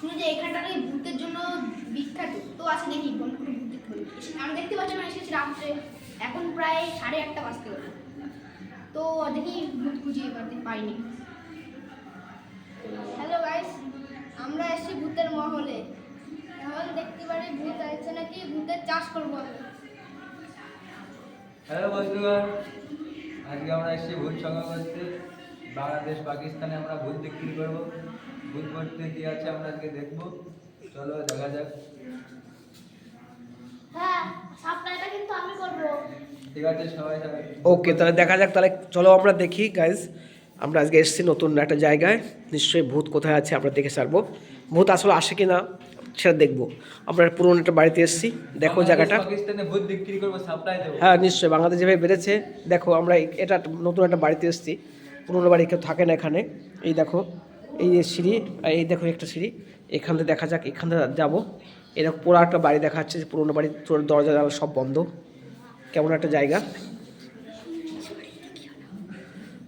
শুনে যে এখানটা নাকি ভূতের জন্য বিখ্যাত। তো আছে দেখি বন্ধু ভূত দেখতে হবে এসে- আমি দেখতে পাচ্ছি না, এসেছি রাত্রে। এখন প্রায় সাড়ে আটটা বাজতে হলো তো দেখি ভূত খুঁজে পাইনি। হ্যালো গাইস আমরা এসেছি ভূতের মহলে। এখন দেখতে পারি ভূত আছে নাকি? ভূতের চাষ করব আমি। হ্যালো বন্ধুগণ, আজকে আমরা এসেছি ভূত সংগ্রহ করতে। বাংলাদেশ, পাকিস্তানে আমরা ভূত বিক্রি করব। ভূত করতে কি আছে আমরা আজকে দেখব। চলো দেখা যাক। হ্যাঁ সাপ্লাইটা কিন্তু আমি করব। ঠিক আছে সবাই সবাই ওকে তাহলে দেখা যাক তাহলে চলো আমরা দেখি গাইজ আমরা আজকে এসেছি নতুন একটা জায়গায়। নিশ্চয়ই ভূত কোথায় আছে আমরা দেখে ছাড়বো। ভূত আসলে আসে কি না সেটা দেখব। আমরা পুরনো একটা বাড়িতে এসেছি। দেখো জায়গাটা। ভূত বিক্রি করব হ্যাঁ নিশ্চয়ই বাংলাদেশ যেভাবে বেড়েছে দেখো আমরা এটা নতুন একটা বাড়িতে এসেছি। পুরনো বাড়ি কেউ থাকে না এখানে। এই দেখো এই যে সিঁড়ি, এই দেখো একটা সিঁড়ি, এখান থেকে দেখা যাক, এখান থেকে যাব। এরকম পুরো একটা বাড়ি দেখা যাচ্ছে যে পুরনো বাড়ির দরজা, জানালা সব বন্ধ। কেমন একটা জায়গা।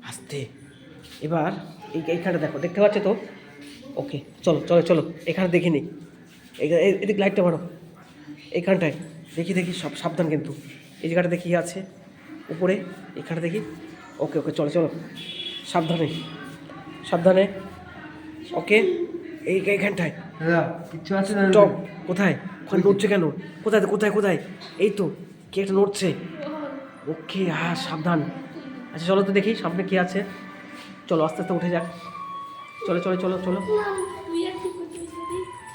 আসতে। এবার এই এইখানটা দেখো, দেখতে পাচ্ছ তো? ওকে, চলো চলো চলো, এখানে দেখিনি এদিক লাইটটা মারো। এইখানটায়, দেখি দেখি, সব সাবধান কিন্তু। এই জায়গাটা দেখি আছে, উপরে এখানে দেখি। ওকে ওকে, চলো চলো, সাবধানে সাবধানে। ওকে এই এইখানটায় কিচ্ছু আছে না? স্টপ কোথায়? ওখানে নড়ছে কেন? কোথায় কোথায় কোথায়? এই তো কে একটা নড়ছে? ওকে হ্যাঁ সাবধান। আচ্ছা চলো তো দেখি সামনে কি আছে। চলো আস্তে আস্তে উঠে যাক। চলো চলো চলো চলো।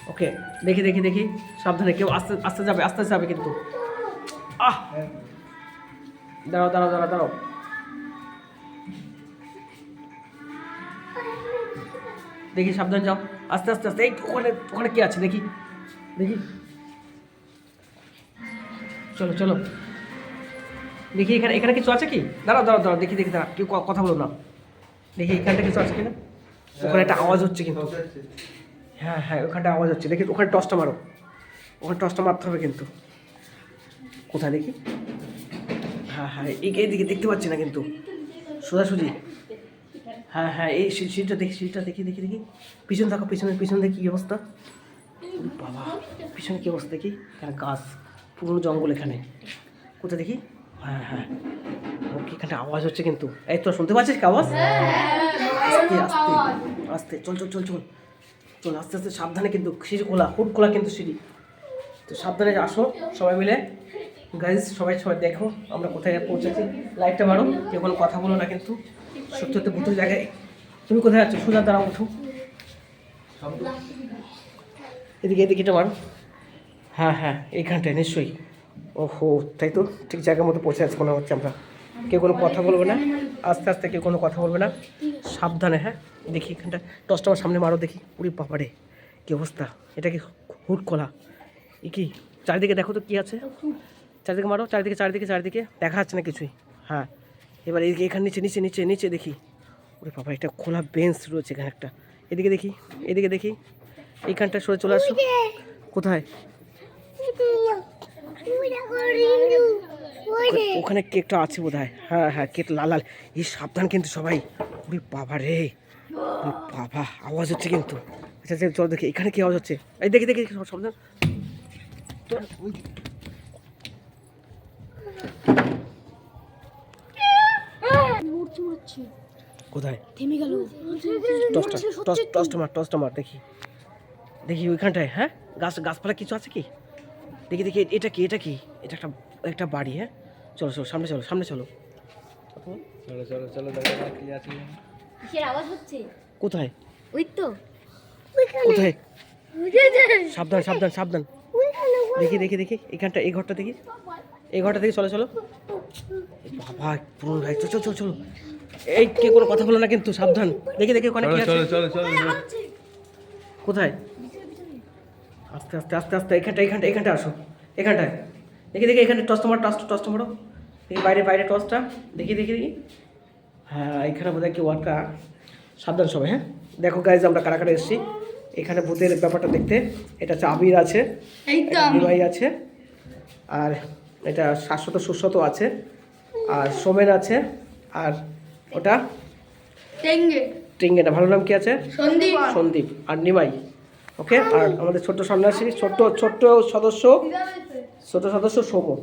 ওকে দেখি দেখি দেখি। সাবধানে কেউ আস্তে আস্তে যাবে আস্তে আস্তে যাবে কিন্তু। আহ! দাঁড়াও দাঁড়াও দাঁড়াও দাঁড়াও। দেখি, সাবধান যাও। আস্তে আস্তে আস্তে, এই ওখানে ওখানে কি আছে? দেখি দেখি। চলো চলো। দেখি, এখানে এখানে কিছু আছে কি? দাঁড়াও দাঁড়াও দাঁড়াও, দেখি দেখি দাঁড়া কেউ কথা বলো না। দেখি, এখানটা কিছু আছে কিনা? ওখানে একটা আওয়াজ হচ্ছে কিন্তু। হ্যাঁ হ্যাঁ ওখানটা আওয়াজ হচ্ছে। দেখি, ওখানে টসটা মারো। ওখানে টসটা মারতে হবে কিন্তু। কোথায় দেখি? হ্যাঁ হ্যাঁ এই এইদিকে দেখতে পাচ্ছি না কিন্তু। সোজাসুজি। হ্যাঁ হ্যাঁ এই সিটটা দেখি সিটটা দেখি দেখি দেখি। পিছন থাকো পিছনে, পিছন দেখি কী অবস্থা। বাবা, পিছনে কী অবস্থা দেখি। এখানে গাছ, পুরনো জঙ্গল এখানে। কোথায় দেখি? হ্যাঁ হ্যাঁ। ওকে এখানে আওয়াজ হচ্ছে কিন্তু। এই তো শুনতে পাচ্ছিস কি আওয়াজ? আস্তে আস্তে আস্তে। চল চল চল চল। চল, আস্তে আস্তে, সাবধানে কিন্তু সিঁড়ি খোলা, হুট খোলা কিন্তু সিঁড়ি। তো সাবধানে আসো সবাই মিলে। গাইজ সবাই সবাই দেখো আমরা কোথায় পৌঁছেছি। লাইটটা মারো কেউ কোনো কথা বলো না কিন্তু। সত্যি সত্যি জায়গায়। তুমি কোথায় আছো? সোজা দাঁড়াও, উঠো। এদিকে এদিকে এটা মারো হ্যাঁ হ্যাঁ এইখানটায়, নিশ্চয়ই। ওহো, তাই তো? ঠিক জায়গার মতো পৌঁছে আছি মনে হচ্ছে আমরা। কেউ কোনো কথা বলবে না? আস্তে আস্তে কেউ কোনো কথা বলবে না? সাবধানে হ্যাঁ? দেখি এখানটা টসটা আমার সামনে মারো দেখি। উড়ি বাবারে, কী অবস্থা? এটা কি হুট খোলা এ কি? চারিদিকে দেখো তো কী আছে? চারিদিকে মারো, চারিদিকে চারিদিকে চারিদিকে। দেখা যাচ্ছে না কিছুই। হ্যাঁ। এবার এদিকে এখানে নিচে নিচে নিচে নিচে দেখি। ওরে বাবা এটা খোলা বেঞ্চ রয়েছে এখানে একটা। এদিকে দেখি এদিকে দেখি। এইখানটা সরে চলে আসো। কোথায়? ওখানে- কেকটা আছে বোধ হয় হ্যাঁ হ্যাঁ কেক লাল লাল এই সাবধান কিন্তু সবাই। ওরে বাবা রে। বাবা আওয়াজ হচ্ছে কিন্তু। আচ্ছা আচ্ছা চলো দেখি এখানে কি আওয়াজ হচ্ছে? এই দেখি দেখি সব সাবধান তো ওই- মরছে মরছে কোথায়? থেমে গেল। টসটা টস টসটা মার টসটা মার দেখি। দেখি ওইখানটায় হ্যাঁ? গাছ গাছপালা কিছু আছে কি? দেখি দেখি এটা কি এটা কি? এটা একটা একটা বাড়ি হ্যাঁ? চলো চলো সামনে চলো সামনে চলো। চলো চলো চলো কি আছে? কিসের আওয়াজ হচ্ছে? কোথায়? ওই তো। কোথায়? সাবধান সাবধান সাবধান। দেখি দেখি দেখি এখানটা এই ঘরটা দেখি। এই ঘরটা দেখি চলো চলো। বাবা পুরো ভাই চলো চলো চলো এই কে কোনো কথা বলো না কিন্তু সাবধান। দেখি দেখি ওখানে কি চলো আছে। চলো চলো চলো কোথায়? আস্তে আস্তে আস্তে আস্তে এখানটা এখানটা এখানটা আসো। এখানটায় দেখি দেখি এখানে টস তোমার টস টস তোমারও। দেখি বাইরে বাইরে টসটা দেখি দেখি দেখি। হ্যাঁ এখানে বোধহয় কি একটা সাবধান সবাই হ্যাঁ? দেখো গাইজ আমরা কারা কারা এসেছি। এখানে ভূতের ব্যাপারটা দেখতে। এটা হচ্ছে আবির আছে। এই তো আছে। আর এটা শাশ্বত সুস্বত আছে আর সোমেন আছে আর ওটা টেঙ্গে। টিঙ্গেটা ভালো নাম কি আছে? সন্দীপ। সন্দীপ আর নিমাই ওকে? আর আমাদের ছোট্ট সন্ন্যাসী ছোট্ট ছোট্ট সদস্য ছোট সদস্য সোম।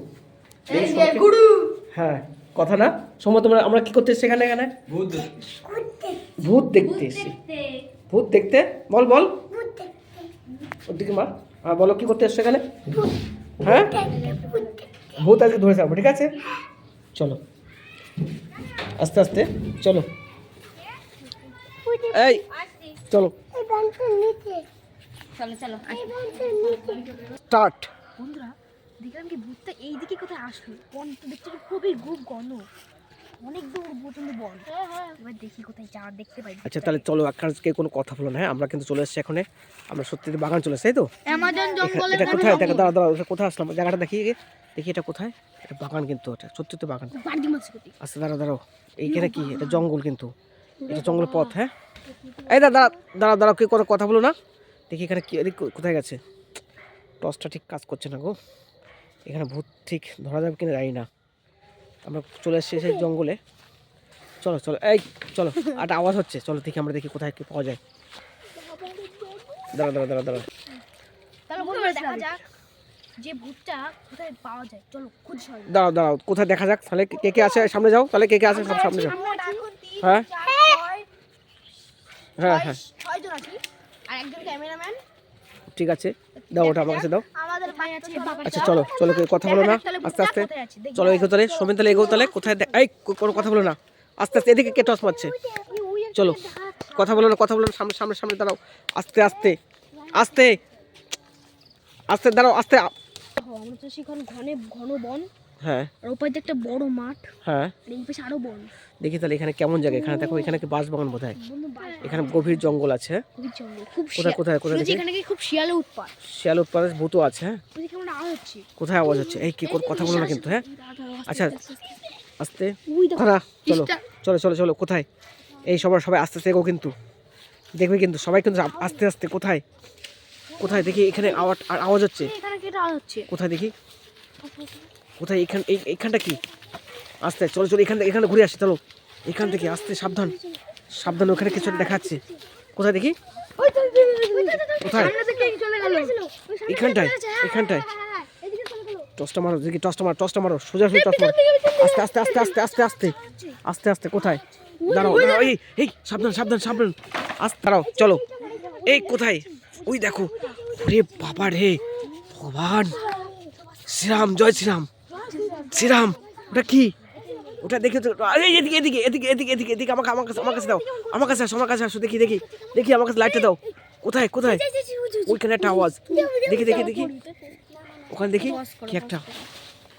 এই সোমকে- গুরু। হ্যাঁ কথা না? সোম তোমরা আমরা কি করতে এসেছি এখানে এখানে? ভূত ভূত দেখতে। এসেছি। ভূত দেখতে। বল বল। ওদিকে মা। হ্যাঁ বলো কি করতে এসছো এখানে? হ্যাঁ? ভূত আজকে ধরে যাব ঠিক আছে? চলো। আস্তে আস্তে চলো। এই চলো। চলো চলো স্টার্ট। বন্ধুরা দেখলাম কি ভূতটা এইদিকে কোথায় আসলো? কোন তো দেখছি কি খুবই খুব ঘন অনেক দূর পর্যন্ত বন এবার দেখি কোথায় যা দেখতে পাই। আচ্ছা তাহলে চলো কোনো কথা বলো না হ্যাঁ? আমরা কিন্তু চলে এসেছি এখানে। আমরা সত্যি বাগান চলে এসেছি তাই তো? অ্যামাজন এটা কোথায়? দেখা দাঁড়া দাঁড়া কোথায় আসলাম? জায়গাটা দেখি। দেখি এটা কোথায়? এটা বাগান কিন্তু এটা সত্যি তো বাগান। আচ্ছা দাঁড়া দাঁড়াও। এইখানে কি? এটা জঙ্গল কিন্তু। এটা জঙ্গল পথ হ্যাঁ? এই দাদা দাঁড়া দাঁড়াও কি কোনো কথা বলো না। দেখি এখানে কি কোথায় গেছে? টসটা ঠিক কাজ করছে না গো। এখানে ভূত ঠিক ধরা যাবে কিনা জানি না। আমরা চলে এসেছি সেই জঙ্গলে। চলো চলো এই চলো একটা আওয়াজ হচ্ছে। চলো দেখি আমরা দেখি কোথায় কি পাওয়া যায়। দাঁড়া দাঁড়া দাঁড়া দাঁড়া তাহলে বন্ধুরা দেখা যাক যে ভূতটা কোথায় পাওয়া যায়। চলো খুঁজ সবাই। দাঁড়াও দাঁড়াও কোথায় দেখা যাক? তাহলে কে কে আছে? সামনে যাও। তাহলে কে কে আছে? সব সামনে যাও। হ্যাঁ? হ্যাঁ হ্যাঁ। ছয়জন আছি। আর একজন ক্যামেরাম্যান। ঠিক আছে, দাও ওটা আমার কাছে দাও। আচ্ছা চলো চলো কথা বলো না। আস্তে আস্তে। চলো এগো তাহলে সোমেন তাহলে এগো তাহলে কোথায় এই কোনো কথা বলো না। আস্তে আস্তে, এদিকে কে টস মারছে? চলো, কথা বলো না, কথা বলো না, সামনে সামনে সামনে দাঁড়াও। আস্তে আস্তে আস্তে আস্তে দাঁড়াও, আস্তে। ঘনে, ঘন বন। হ্যাঁ। আর ওপারে দিয়ে একটা বড় মাঠ। হ্যাঁ। আর এই পাশে আরও বন দেখি তাহলে এখানে কেমন জায়গা? এখানে দেখো এখানে কি বাস বাগান বোধ হয় এখানে গভীর জঙ্গল আছে হ্যাঁ? জঙ্গল। খুব কোথায় কোথায় কোথায় এখানে কি খুব শিয়ালে উৎপাত। শিয়াল উৎপাদন ভূতও আছে হ্যাঁ? কেমন আওয়াজ হচ্ছে। কোথায় আওয়াজ হচ্ছে? এই কি কথা বলো না কিন্তু হ্যাঁ? আচ্ছা আস্তে চলো চলো চলো চলো কোথায়? এই সবার সবাই আস্তে আস্তে এগো কিন্তু। দেখবে কিন্তু সবাই কিন্তু আস্তে আস্তে কোথায়? কোথায়? দেখি এখানে আওয়াজ আর আওয়াজ হচ্ছে। আওয়াজ কোথায় দেখি? কোথায়? এখান এই এইখানটা কি? আস্তে, চলো চলো, এখান থেকে এখানে ঘুরে আসি, চলো। এখান থেকে, আস্তে, সাবধান। সাবধান ওখানে কিছু দেখাচ্ছে। কোথায় দেখি? কোথায়? এখানটায় এখানটায়। টসটা মারো, দেখি, টসটা মারো টসটা মারো, সোজা সোজা টস মারো। আস্তে আস্তে আস্তে আস্তে আস্তে আস্তে। আস্তে আস্তে, কোথায়? দাঁড়াও দাঁড়াও, এই এই, সাবধান সাবধান সাবধান। আস্তে, দাঁড়াও, চলো। এই, কোথায়? ওই দেখো। রে বাবা রে, ভগবান। শ্রীরাম, জয় শ্রীরাম। শ্রীরাম ওটা কি? ওটা দেখে তো এই এদিকে এদিকে এদিকে এদিকে এদিকে এদিকে আমাকে আমার কাছে আমার কাছে দাও আমার কাছে আসো আমার কাছে আসো দেখি দেখি দেখি আমার কাছে লাইটটা দাও। কোথায় কোথায়? ওইখানে একটা আওয়াজ। দেখি দেখি দেখি। ওখানে দেখি কি একটা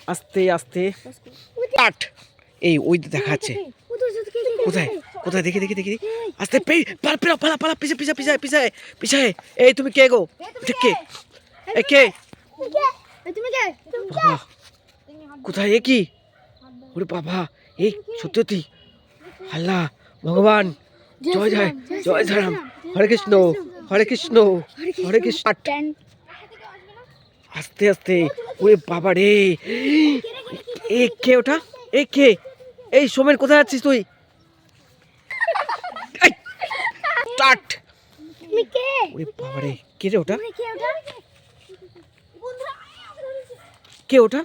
আস্তে আস্তে। আট এই ওই তো দেখা যাচ্ছে। কোথায়? কোথায়? দেখি দেখি দেখি আস্তে পে পালা পালা পালা পালা পিছে পিছে পিছে পিছে পিছে। এই তুমি কে গো? এটা কে? এ কে? তুমি কে? কোথায়? এ কি? ওরে বাবা এই সত্যি? সত্যি আল্লাহ ভগবান। জয় জয় জয় জয়রাম হরে কৃষ্ণ হরে কৃষ্ণ হরে কৃষ্ণ। আস্তে আস্তে। ওরে বাবা রে। এ কে ওটা? এ কে? এই সোমেন কোথায় আছিস তুই? কে? ওরে বাবা রে কে রে ওটা? কে ওটা?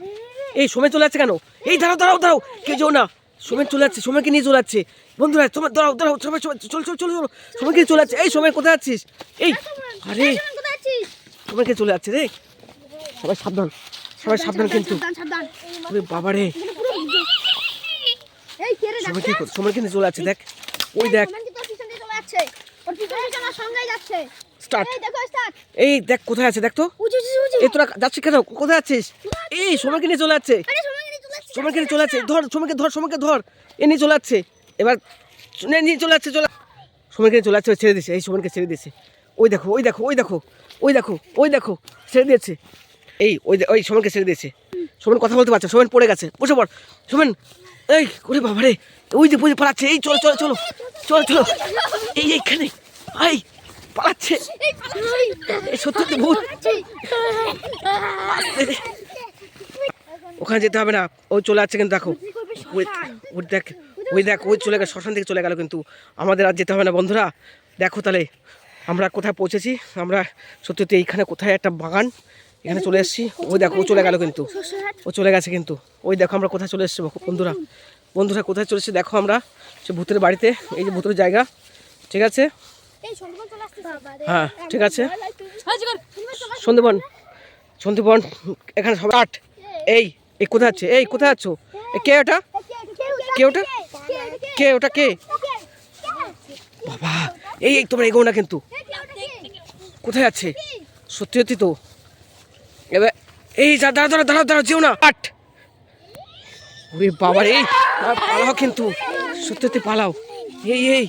এই সোমেন চলে যাচ্ছে কেন? এই দাঁড়াও দাঁড়াও দাঁড়াও। কে যেও না। সোমেন চলে যাচ্ছে সোমেনকে নিয়ে চলে যাচ্ছে। বন্ধুরা তোমার দাঁড়াও দাঁড়াও সবাই চল চল চল চলো। সোমেনকে চলে যাচ্ছে? এই সোমেন কোথায় আছিস এই আরে সোমেনকে চলে যাচ্ছে রে? সবাই সাবধান সবাই সাবধান কিন্তু। বাবা রে কে সোমেন কি নিয়ে চলে যাচ্ছে? দেখ ওই দেখ। সমান কি তোর পিছন দিয়ে চলে যাচ্ছে ওর পিছন দিয়ে আমার সঙ্গেই যাচ্ছে স্টার্ট। এই দেখো স্টার্ট এই দেখ কোথায় আছে? দেখ তো। এই তোরা যাচ্ছিস কেন? কোথায় আছিস এই সোমেনকে নিয়ে চলে যাচ্ছে। আরে সমান কি চলে যাচ্ছে সোমেনকে নিয়ে চলে যাচ্ছে। ধর সোমেনকে ধর সোমেনকে ধর। এ নিয়ে চলে যাচ্ছে। এবার নিয়ে চলে যাচ্ছে চলে সোমেনকে নিয়ে চলে যাচ্ছে ছেড়ে দিয়েছে এই সোমেনকে ছেড়ে দিয়েছে ওই দেখো ওই দেখো ওই দেখো ওই দেখো ওই দেখো ছেড়ে দিয়েছে। এই ওই ওই সোমেনকে ছেড়ে দিয়েছে। সোমেন কথা বলতে পারছে সোমেন পড়ে গেছে। বসে পড়। সোমেন এই ওরে বাবা রে ওই যে বুঝে পালাচ্ছে। এই চলো চলো চলো চলো চলো। এই এইখানে। আই পালাচ্ছে। সত্যি তো ভূত। ওখানে যেতে হবে না। ও চলে যাচ্ছে কিন্তু দেখো। ওই দেখ ওই দেখ, ওই চলে গেল, শ্মশান থেকে চলে গেল কিন্তু। আমাদের আর যেতে হবে না বন্ধুরা। দেখো তাহলে, আমরা কোথায় পৌঁছেছি? আমরা সত্যি সত্যি এইখানে কোথায় একটা বাগান, এখানে চলে এসেছি। ওই দেখো, ও চলে গেল কিন্তু। ও চলে গেছে কিন্তু। ওই দেখো আমরা কোথায় চলে এসেছি, বন্ধুরা। বন্ধুরা, কোথায় চলে এসেছি দেখো আমরা। সে ভূতের বাড়িতে, এই যে ভূতের জায়গা, ঠিক আছে? এই হ্যাঁ ঠিক আছে। সন্দীপন সন্দীপন এখানে সবাই আট। এই এই কোথায় আছে এই কোথায় আছো কে ওটা কে ওটা? কে ওটা কে? বাবা এই এই তোমরা এগো না কিন্তু। কোথায় আছে সত্যি সত্যি তো। এবার এই যা দাঁড়া দাঁড়া দাঁড়া দাঁড়া যেও না। আট। ওরে বাবা রে আর পালাও কিন্তু সত্যি সত্যি পালাও। এই এই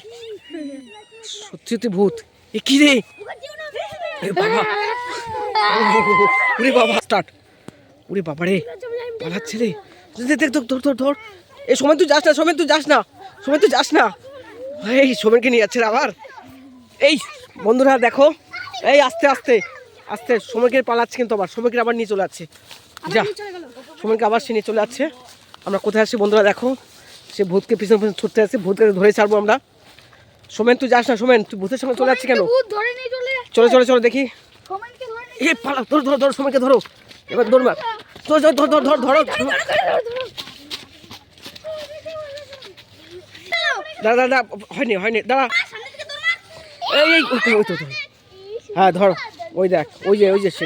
সত্যি সত্যি ভূত। এ কি রে? এ বাবা। ওরে বাবা স্টার্ট ওরে বাবা রে পালাচ্ছে রে। দেখ দেখ ধর ধর ধর। এই সময় তুই যাস না সময় তুই যাস না। সময় তুই যাস না। এই সোমেনকে নিয়ে যাচ্ছে আবার। এই বন্ধুরা দেখো। এই আস্তে আস্তে আস্তে সময়কে পালাচ্ছে কিন্তু আবার। সময়কে আবার নিয়ে চলে যাচ্ছে। যা। সময়কে আবার সে নিয়ে চলে যাচ্ছে। আমরা কোথায় আসছি বন্ধুরা দেখো। সে ভূতকে পিছনে পিছনে ছুটতে আসছে ভূতকে ধরে ছাড়বো আমরা। সোমেন তুই যাস না সোমেন তুই ভূতের সঙ্গে চলে যাচ্ছি কেন? ধরে চলে চলো চলো দেখি। এ পালা ধরো ধরো ধরো সময়কে ধরো। এবার দৌড় মার। ধর ধর ধর ধর ধর ধরো। দাঁড়া দাঁড়া, হয়নি হয়নি দাঁড়া। এই ওই তো। হ্যাঁ ধর। ওই দেখ ওই যে ওই যে সে।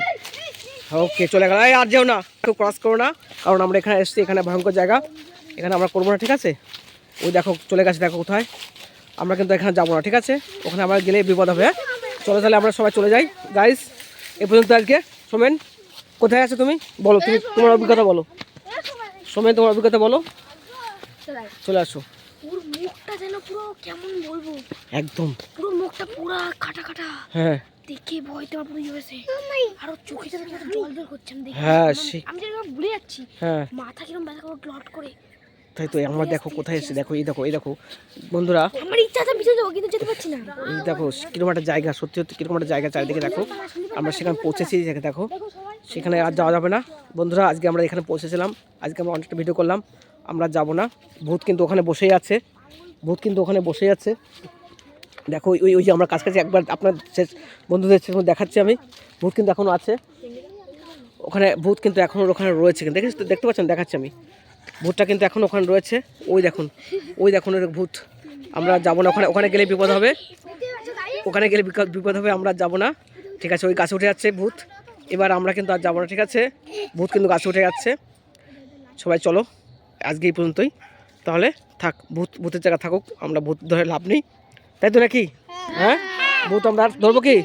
ওকে চলে গেল। এই আর যেও না কেউ ক্রস করো না কারণ আমরা এখানে এসেছি এখানে ভয়ঙ্কর জায়গা। এখানে আমরা করব না ঠিক আছে? ওই দেখো চলে গেছে দেখো কোথায়। আমরা কিন্তু এখানে যাব না ঠিক আছে? ওখানে আমরা গেলে বিপদ হবে হ্যাঁ? চলো তাহলে আমরা সবাই চলে যাই। গাইস এ পর্যন্ত আজকে সোমেন কোথায় আছো তুমি? বলো তুমি তোমার অভিজ্ঞতা বলো। সোমেন তোমার অভিজ্ঞতা বলো। চলে আসো। পুরো মুখটা যেন পুরো কেমন বলব? একদম। পুরো মুখটা পুরো কাটা কাটা হ্যাঁ। দেখে ভয়তে আমার পুরো হয়েছে আর ওর চোখে যেন কীরকম জল করছে আমি দেখে হ্যাঁ, সে- আমি যেন ভুলে যাচ্ছি। হ্যাঁ। মাথা কীরকম ব্যথা করে গ্লট করে। তাই? তো আমরা দেখো কোথায় এসেছি? দেখো এই দেখো এই দেখো। বন্ধুরা আমার ইচ্ছা আছে পিছনে যাব কিন্তু যেতে পারছি না। এই দেখো কীরকম একটা জায়গা সত্যি সত্যি কীরকম একটা জায়গা চারিদিকে দেখো। আমরা সেখানে পৌঁছেছি দেখে দেখো। সেখানে আর যাওয়া যাবে না। বন্ধুরা আজকে আমরা এখানে পৌঁছেছিলাম। আজকে আমরা অনেকটা ভিডিও করলাম। আমরা যাব না। ভূত কিন্তু ওখানে বসেই আছে। ভূত কিন্তু ওখানে বসেই আছে। দেখো ওই ওই যে আমরা কাছাকাছি একবার আপনার শেষ বন্ধুদের দেখাচ্ছি আমি। ভূত কিন্তু এখনও আছে। ওখানে ভূত কিন্তু এখনও ওখানে রয়েছে দেখেছি? দেখতে পাচ্ছেন? দেখাচ্ছি আমি। ভূতটা কিন্তু এখন ওখানে রয়েছে। ওই দেখুন ওই দেখুন ওই ভূত। আমরা যাব না ওখানে ওখানে গেলে বিপদ হবে। ওখানে গেলে বিপদ হবে আমরা যাব না। ঠিক আছে ওই গাছে উঠে যাচ্ছে ভূত। এবার আমরা কিন্তু আর যাব না ঠিক আছে? ভূত কিন্তু গাছে উঠে যাচ্ছে। সবাই চলো আজকে এই পর্যন্তই। তাহলে থাক ভূত ভূতের জায়গা থাকুক আমরা ভূত ধরে লাভ নেই। তাই তো নাকি? হ্যাঁ? ভূত আমরা আর ধরবো কি?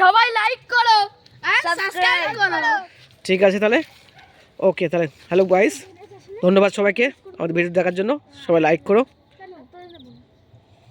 সবাই লাইক করো। ঠিক আছে তাহলে। ওকে তাহলে হ্যালো গাইস ধন্যবাদ সবাইকে। আমাদের ভিডিও দেখার জন্য সবাই লাইক করো।